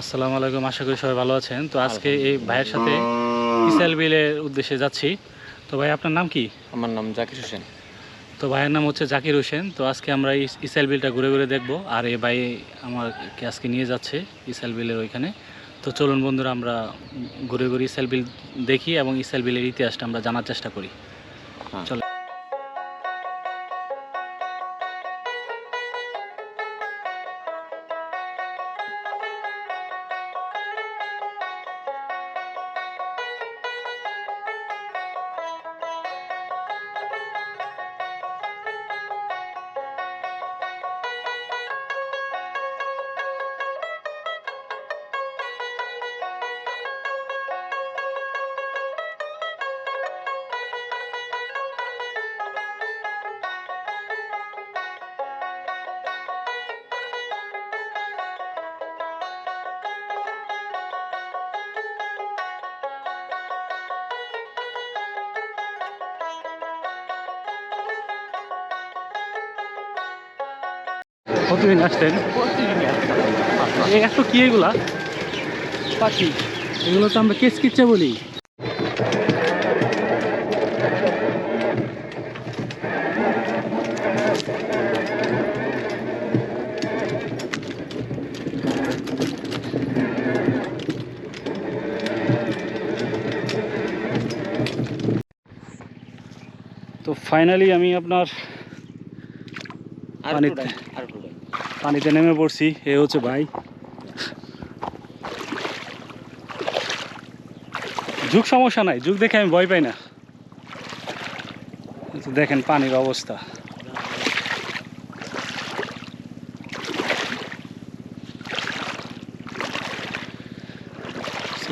আসসালামু আলাইকুম আশা করি সবাই ভালো আছেন। তো আজকে এই ভাইয়ের সাথে ইসাইল বিলের উদ্দেশ্যে যাচ্ছি। তো ভাই আপনার নাম কি? আমার নাম জাকির হোসেন। তো ভাইয়ের নাম হচ্ছে জাকির হোসেন। তো আজকে আমরা এই ইসাইল বিলটা ঘুরে ঘুরে দেখব। আর এই ভাই আমাকে আজকে নিয়ে যাচ্ছে ইসাইল বিলের ওইখানে। তো চলুন বন্ধুরা আমরা ঘুরে ঘুরে ইসাইল বিল দেখি এবং ইসাইল বিলের ইতিহাসটা আমরা জানার চেষ্টা করি। হ্যাঁ। চলো। কতদিন আসতেন? একটু কি এগুলা? পাখি। এগুলো তো আমরা কেস কিচ্ছে বলি। তো ফাইনালি আমি আপনার আর পানিতে-। পানিতে নেমে পড়ছি, এ হচ্ছে ভাই। যুগ সমস্যা নাই, যুগ দেখে আমি ভয় পাই না। দেখেন পানির অবস্থা।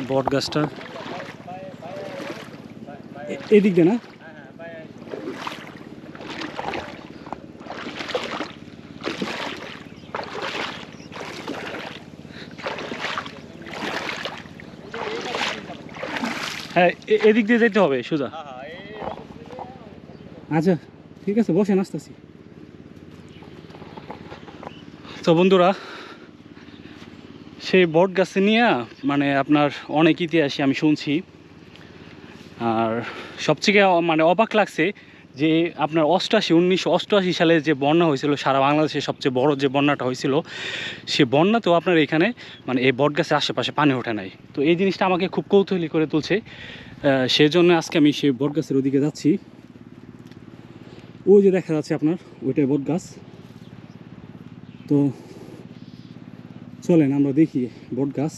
বট গাছটা এদিক দিয়ে না? এদিক দিয়ে যেতে হবে সুজা। আচ্ছা ঠিক আছে বসেন আসতেছি। তো বন্ধুরা সেই বট গাছে নিয়ে মানে আপনার অনেক ইতিহাসই আমি শুনছি। আর সবথেকে মানে অবাক লাগছে যে আপনার অষ্টআশি উনিশশো অষ্টআশি সালে যে বন্যা হয়েছিল সারা বাংলাদেশে সবচেয়ে বড় যে বন্যাটা হয়েছিল সে বন্যাতেও আপনার এখানে মানে এই বট গাছের আশেপাশে পানি ওঠে নাই। তো এই জিনিসটা আমাকে খুব কৌতূহলী করে তুলছে। সেজন্য আজকে আমি সেই বট গাছের ওদিকে যাচ্ছি। ওই যে দেখা যাচ্ছে আপনার ওইটাই বট গাছ। তো চলেন আমরা দেখি বট গাছ।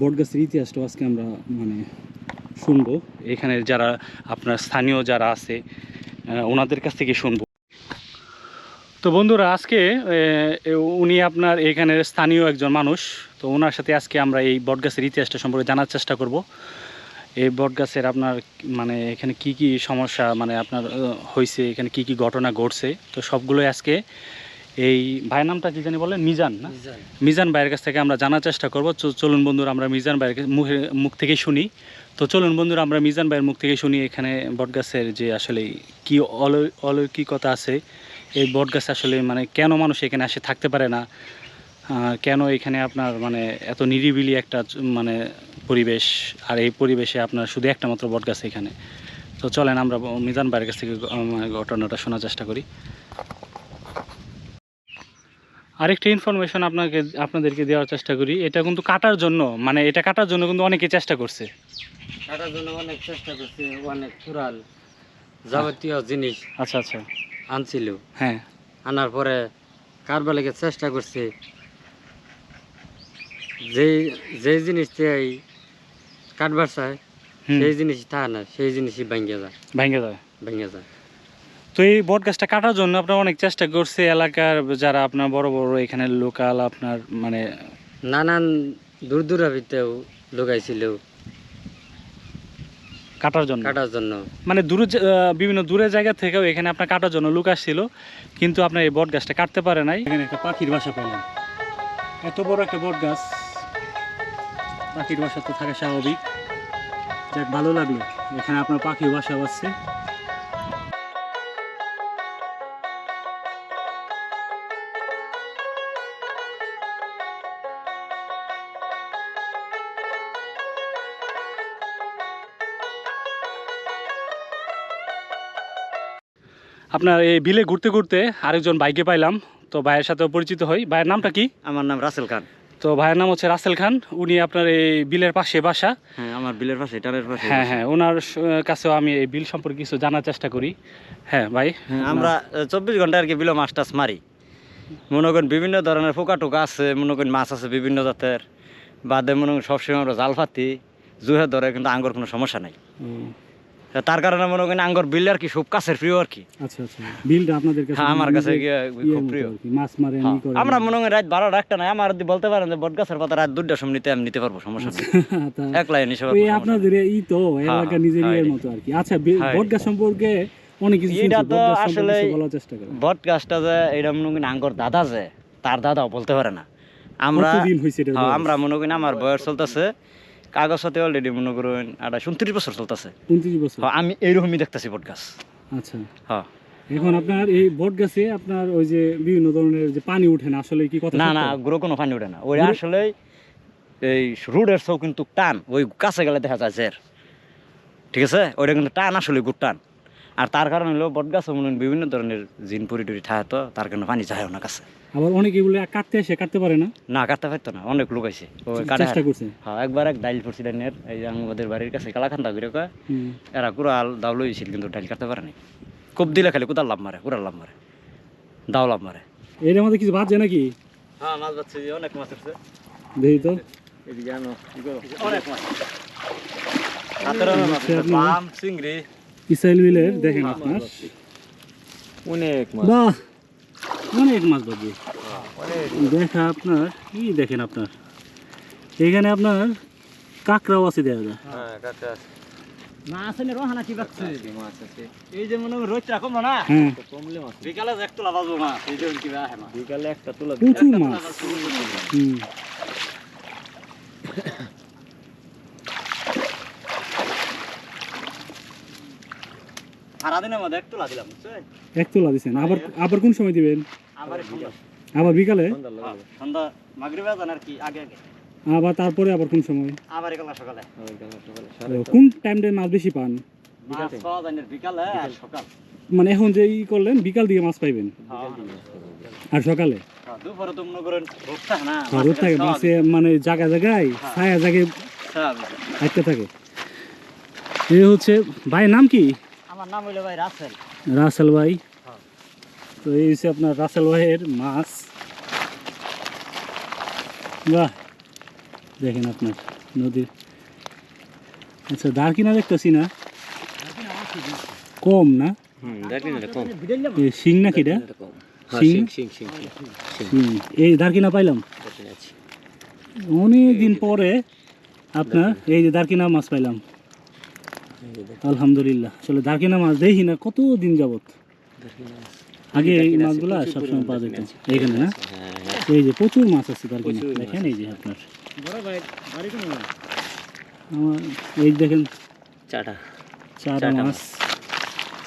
বট গাছের ইতিহাসটা আজকে আমরা মানে শুনব। এখানে যারা আপনার স্থানীয় যারা আছে ওনাদের কাছ থেকে শুনব। তো বন্ধুরা, আজকে উনি আপনার এখানের স্থানীয় একজন মানুষ। তো ওনার সাথে আজকে আমরা এই বটগাছের ইতিহাসটা সম্পর্কে জানার চেষ্টা করব। এই বটগাছের আপনার মানে এখানে কি কি সমস্যা মানে আপনার হয়েছে এখানে কি কি ঘটনা ঘটছে? তো সবগুলোই আজকে এই ভাইয়ের নামটা কি জানি বলেন মিজান না? মিজান। ভাইয়ের কাছ থেকে আমরা জানার চেষ্টা করব। চলুন বন্ধুরা আমরা মিজান ভাইয়ের মুখে মুখ থেকে শুনি। তো চলুন বন্ধুরা আমরা মিজান ভাইয়ের মুখ থেকে শুনি এখানে বটগাছের যে আসলে কি অলৌ- অলৌকিকতা আছে। এই বটগাছ আসলে মানে কেন মানুষ এখানে আসে থাকতে পারে না? কেন এখানে আপনার মানে এত নিরিবিলি একটা মানে পরিবেশ আর এই পরিবেশে আপনার শুধু একটা মাত্র বটগাছ এখানে? তো চলেন আমরা মিজান ভাইয়ের কাছ থেকে মানে ঘটনাটা শোনার চেষ্টা করি। আরেকটা ইনফরমেশন আপনাকে আপনাদেরকে দেওয়ার চেষ্টা করি। এটা কিন্তু কাটার জন্য মানে এটা কাটার জন্য কিন্তু অনেকে চেষ্টা করছে। কাটার জন্য অনেক চেষ্টা করছে অনেক কুড়াল যাবতীয় জিনিস আচ্ছা আচ্ছা। আনছিল। হ্যাঁ। আনার পরে কারবার লেগে চেষ্টা করছে যে যে জিনিসটা এই কাটবার চায় হুম, সেই জিনিস তা না সেই জিনিসই ভেঙে যায়। ভেঙে যায়। ভেঙে যায়। তো এই বট গাছটা কাটার জন্য আপনার অনেক চেষ্টা করছে এলাকার যারা আপনার বড় বড় এখানে লোকাল আপনার মানে নানান দূর দূরাভিতেও লুকাইছিল। কাটার জন্য? কাটার জন্য। মানে দূরে বিভিন্ন দূরের জায়গা থেকেও এখানে আপনার কাটার জন্য লোক আসছিল কিন্তু আপনার এই বট গাছটা কাটতে পারে নাই। এখানে একটা পাখির বাসা পেলাম এত বড় একটা বট গাছ। পাখির বাসা তো থাকা স্বাভাবিক। যাক, ভালো লাগল। এখানে আপনার পাখির বাসা বাজছে আপনার এই বিলে ঘুরতে ঘুরতে আরেকজন বাইকে পাইলাম। তো ভাইয়ের সাথে পরিচিত হই। ভাইয়ের নামটা কি? আমার নাম রাসেল খান। তো ভাইয়ের নাম হচ্ছে রাসেল খান। উনি আপনার এই বিলের পাশে বাসা। হ্যাঁ আমার বিলের পাশে টানের পাশে হ্যাঁ হ্যাঁ ওনার কাছেও আমি এই বিল সম্পর্কে কিছু জানার চেষ্টা করি। হ্যাঁ ভাই? হ্যাঁ, আমরা চব্বিশ ঘণ্টা আর কি বিলো মাছ টাছ মারি। মনে করেন বিভিন্ন ধরনের পোকা টোকা আছে মনে করেন মাছ আছে বিভিন্ন জাতের। বাদে মনে করেন সবসময় আমরা জাল ফাতি জুহে ধরে কিন্তু আঙ্গর কোনো সমস্যা নাই। তার কারণে মনে করেন আঙ্গর বিল আর কি খুব কাছের প্রিয় আর কি। আচ্ছা আচ্ছা। বিলটা আপনাদের কাছে হ্যাঁ, আমার কাছে নিজের গিয়ে ইয়ের খুব প্রিয়। মাছ মারেন হ্যাঁ, আমরা মনে করি রাত বারোটা একটা নাই আমার বলতে পারেন যে বট গাছের পাতা রাত দুটার সময় নিতে আমি নিতে পারব সমস্যা নেই। তা একলাই নিতে পারব আপনাদের তো এলাকা নিজের হ্যাঁ, মতো আর কি। আচ্ছা হ্যাঁ, বটগাছ সম্পর্কে অনেক কিছু এটা তো আসলে- বলার চেষ্টা করেন। বট গাছটা যে এটা মনে করেন আঙ্গর দাদা যে তার দাদাও বলতে পারে না। আমরা হ্যাঁ, আমরা মনে করি আমার বয়স চলতেছে কাগজ সাথে অলরেডি মনে করেন আড়াই উনত্রিশ বছর চলতেছে। উনত্রিশ বছর। হ্যাঁ, আমি এইরকমই দেখতেছি বট গাছ। আচ্ছা। হ্যাঁ। এখন আপনার এই বট গাছে আপনার ওই যে বিভিন্ন ধরনের যে পানি উঠে না আসলে কি কথা না না গ্রো কোনো পানি ওঠে না। ওই আসলে এই রোডের সব কিন্তু টান ওই কাছে গেলে দেখা যায় জের ঠিক আছে? ওইটা কিন্তু টান আসলে গুড় টান। আর তার কারণে হলো বট গাছ মনে বিভিন্ন ধরনের জিন পুরি টুরি তো তার কারণে পানি যায় না কাছে। আবার অনেকে এগুলো কাটতে আসে কাটতে পারে না? না কাটতে পারতো না অনেক লোক আছে। চেষ্টা করছে। হ্যাঁ একবার এক ডাইল পড়ছি ডাইনের এই যে আমাদের বাড়ির কাছে কালাখান্দা ঘুরে কয় হুম। এরা কুড়াল দাও লইছিল কিন্তু ডাইল কাটতে পারে নাই। খুব দিলে খালি কোদাল লাভ মারে কুড়াল লাভ মারে দাও লাভ মারে। এর মধ্যে কিছু বাজছে নাকি? হ্যাঁ মাছ বাচ্চা অনেক মাছ আছে। দেখি তো। এদিকে অনেক মাছ। হাতের মাছ চিংড়ি। ইসাইল বিলের দেখেন আপনার অনেক বাহ অনেক মাছ বাজে অনেক দেখা আপনার কি দেখেন আপনার? এখানে আপনার কাঁকড়াও আছে দেখা যায়। হ্যাঁ কাঁচা আছে মাছ এনে রোহানা কি বাচ্চা মাছ আছে এই যে মনে হয় রোজটা কম না হ্যাঁ কমলে মাছ বিকালে এক তোলা বাজবো মাছ এই যে কি বাহে মাছ বিকালে একটা তোলা প্রচুর মাছ হুম সারাদিনের মধ্যে এক তোলা দিলাম বুঝছেন? এক তোলা দিচ্ছেন আবার আবার কোন সময় দিবেন? আবার আবার বিকালে? সন্ধ্যা মাগরিবে যান আর কি আগে আগে। আবার তারপরে আবার কোন সময়? আবার একালা সকালে কোন মাছ বেশি পান? বিকালে। আর সকাল। মানে এখন যে ই করলেন বিকাল দিকে মাছ পাইবেন? আর সকালে? হ্যাঁ, দুপুরে তো মনে করেন রোদ থাকে না খরচ থাকে মাছে মানে জায়গা জায়গায় ছায়া জায়গায় থাকে। এ হচ্ছে ভাইয়ের নাম কি? আমার নাম হইল ভাই রাসেল। রাসেল ভাই? হ্যাঁ। তো এই হচ্ছে আপনার রাসেল ভাইয়ের মাছ। বাহ দেখেন আপনার নদীর আচ্ছা দাঁড় কিনা দেখতেছি না? কম না? শিং শিং? শিং এই দাঁড়কিনা পাইলাম। অনেক দিন পরে আপনার এই যে দাঁড়কিনা মাছ পাইলাম। আলহামদুলিল্লাহ। আসলে দাঁড়কিনা মাছ দেখি না কত দিন যাবত আগে এই মাছগুলা সবসময় পাওয়া যেত। এইখানে না? এই যে প্রচুর মাছ আছে দাঁড়কিনা দেখেন এই যে আপনার। বড় ভাই বাড়ি কোন আমার এই দেখেন চাটা। চারা চারা মাছ।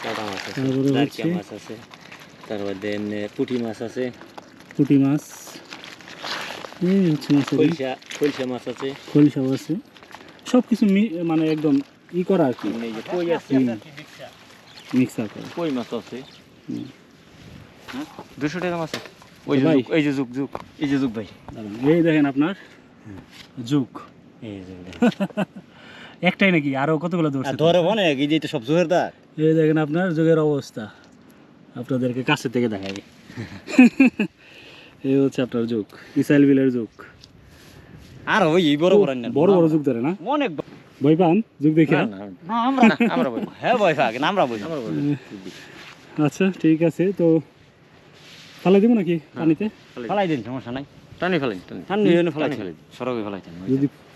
চাটা মাছ আছে। তারপরে মাছ আছে। তারপরে পুঁটি মাছ আছে। পুঁটি মাছ। এই হচ্ছে মাছের খলসা খলসা মাছ আছে। সব কিছু মানে একদম ই করা আর কি? এমনি এই যে কই আছে? মিক্সার? করা। কই মাছ আছে? হুম। দুশো টাকা মাছ আছে। ওই যে যুগ, এই যে যুগ যুগ এই যে যুগ ভাই। এই দেখেন আপনার যুগ। এই যুগ। একটাই নাকি? আরও কতগুলো ধরছে তো? ধরে অনেক এই যে এটা সব জোহের এই দেখেন আপনার যুগের অবস্থা। আপনাদেরকে কাছে থেকে দেখাই। এই হচ্ছে আপনার যুগ ইসাইল বিলের যুগ। আর ওই বড় বড় বড় বড় যুগ ধরে না? অনেক ভয় পান? যুগ দেখে না? আমরা আমরা বই হ্যাঁ আচ্ছা ঠিক আছে তো ফালাই দেবো নাকি পানিতে? ফেলাই দিন সমস্যা নাই। টানি ফেলাই টানি। টানি ফেলাই সরবে ফেলাই দেন। যদি